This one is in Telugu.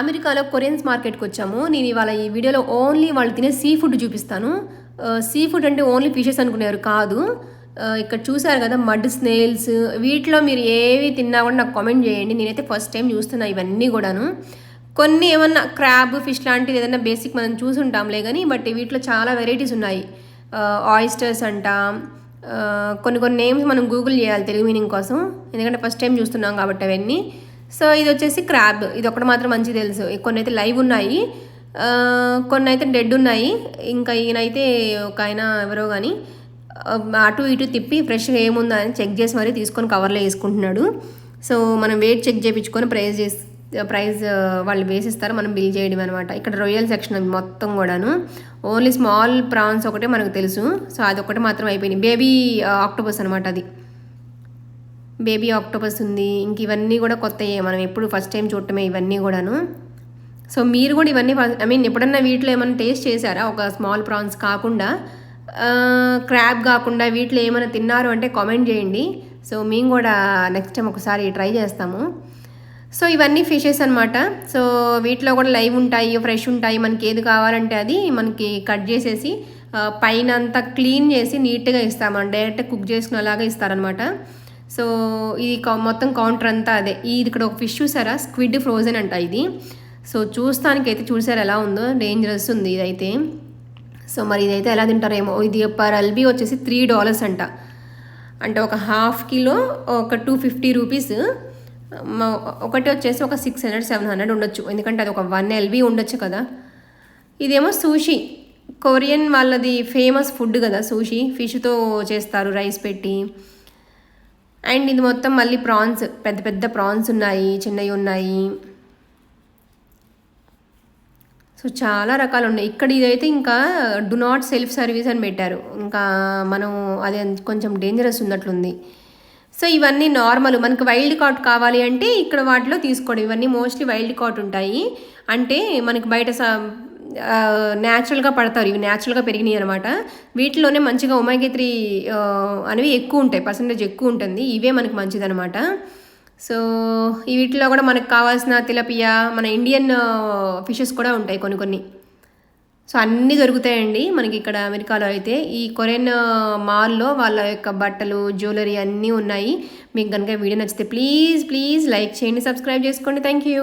అమెరికాలో కొరియన్స్ మార్కెట్కి వచ్చాము నేను ఇవాళ ఈ వీడియోలో ఓన్లీ వాళ్ళు తినే సీ ఫుడ్ చూపిస్తాను. సీ ఫుడ్ అంటే ఓన్లీ ఫిషెస్ అనుకునేవారు కాదు. ఇక్కడ చూసారు కదా మడ్ స్నేల్స్. వీటిలో మీరు ఏవి తిన్నా కూడా నాకు కామెంట్ చేయండి. నేనైతే ఫస్ట్ టైం చూస్తున్నా ఇవన్నీ కూడాను. కొన్ని ఏమన్నా క్రాబ్ ఫిష్ లాంటిది ఏదైనా బేసిక్ మనం చూసుంటాంలే కానీ బట్ వీటిలో చాలా వెరైటీస్ ఉన్నాయి. ఆయిస్టర్స్ అంట. కొన్ని కొన్ని నేమ్స్ మనం గూగుల్ చేయాలి తెలుగు మీనింగ్ కోసం. ఎందుకంటే ఫస్ట్ టైం చూస్తున్నాం కాబట్టి అవన్నీ. సో ఇది వచ్చేసి క్రాబ్. ఇది ఒకటి మాత్రం మంచి తెలుసు. కొన్ని అయితే లైవ్ ఉన్నాయి కొన్ని అయితే డెడ్ ఉన్నాయి. ఇంకా ఈయనైతే ఒక ఆయన ఎవరో కానీ అటు ఇటు తిప్పి ఫ్రెష్గా ఏముందా అని చెక్ చేసి మరీ తీసుకొని కవర్లో వేసుకుంటున్నాడు. సో మనం వెయిట్ చెక్ చేయించుకొని ప్రైస్ చేసి ప్రైస్ వాళ్ళు వేసిస్తారు. మనం బిల్ చేయడం అనమాట ఇక్కడ రొయ్యల్ సెక్షన్ అది మొత్తం కూడాను. ఓన్లీ స్మాల్ ప్రాన్స్ ఒకటే మనకు తెలుసు. సో అది ఒకటి మాత్రం అయిపోయింది. బేబీ ఆక్టోపస్ అనమాట అది. బేబీ ఆక్టోపస్ ఉంది. ఇంక ఇవన్నీ కూడా కొత్తయే. మనం ఎప్పుడు ఫస్ట్ టైం చూడటమే ఇవన్నీ కూడాను. సో మీరు కూడా ఇవన్నీ ఐ మీన్ ఎప్పుడన్నా వీటిలో ఏమైనా టేస్ట్ చేశారా? ఒక స్మాల్ ప్రాన్స్ కాకుండా క్రాబ్ కాకుండా వీటిలో ఏమైనా తిన్నారు అంటే కామెంట్ చేయండి. సో మేము కూడా నెక్స్ట్ టైం ఒకసారి ట్రై చేస్తాము. సో ఇవన్నీ ఫిషెస్ అనమాట సో వీటిలో కూడా లైవ్ ఉంటాయి ఫ్రెష్ ఉంటాయి. మనకి ఏది కావాలంటే అది మనకి కట్ చేసేసి పైన అంతా క్లీన్ చేసి నీట్గా ఇస్తాము. డైరెక్ట్ కుక్ చేసుకునేలాగా ఇస్తారనమాట సో ఇది కౌ- మొత్తం కౌంటర్ అంతా అదే. ఇది ఇక్కడ ఒక ఫిష్ చూసారా? స్క్విడ్ ఫ్రోజన్ అంట ఇది. సో చూస్తానికి అయితే చూసారు ఎలా ఉందో? డేంజరస్ ఉంది ఇదైతే. సో మరి ఇదైతే ఎలా తింటారేమో? ఇది పర్ ఎల్బీ వచ్చేసి త్రీ డాలర్స్ అంట. అంటే ఒక హాఫ్ కిలో ఒక టూ ఫిఫ్టీ రూపీస్ ఒకటి వచ్చేసి ఒక సిక్స్ హండ్రెడ్ సెవెన్ హండ్రెడ్ ఉండొచ్చు. ఎందుకంటే అది ఒక వన్ ఎల్బీ ఉండొచ్చు కదా. ఇదేమో సూషి కొరియన్ వాళ్ళది ఫేమస్ ఫుడ్ కదా సూషి ఫిష్తో చేస్తారు రైస్ పెట్టి. అండ్ ఇది మొత్తం మళ్ళీ ప్రాన్స్ పెద్ద పెద్ద ప్రాన్స్ ఉన్నాయి చిన్నవి ఉన్నాయి. సో చాలా రకాలు ఉన్నాయి. ఇక్కడ ఇదైతే ఇంకా డు నాట్ సెల్ఫ్ సర్వీస్ అని పెట్టారు. ఇంకా మనం అది కొంచెం డేంజరస్ ఉన్నట్లుంది. సో ఇవన్నీ నార్మల్ మనకి వైల్డ్ కాట్ కావాలి అంటే ఇక్కడ వాటిలో తీసుకోవడం ఇవన్నీ మోస్ట్లీ వైల్డ్ కాట్ ఉంటాయి. అంటే మనకి బయట న్యాచురల్గా పడతారు. ఇవి న్యాచురల్గా పెరిగినాయి అనమాట వీటిలోనే మంచిగా ఒమేగా త్రీ అనేవి ఎక్కువ ఉంటాయి. పర్సంటేజ్ ఎక్కువ ఉంటుంది. ఇవే మనకు మంచిదనమాట సో ఈ వీటిలో కూడా మనకు కావాల్సిన తిలపియా మన ఇండియన్ ఫిషెస్ కూడా ఉంటాయి కొన్ని కొన్ని. సో అన్నీ దొరుకుతాయండి మనకి ఇక్కడ అమెరికాలో అయితే. ఈ కొరియన్ మాల్లో వాళ్ళ యొక్క బట్టలు జ్యువెలరీ అన్నీ ఉన్నాయి. మీకు కనుక వీడియో నచ్చితే ప్లీజ్ ప్లీజ్ లైక్ చేయండి సబ్స్క్రైబ్ చేసుకోండి. Thank you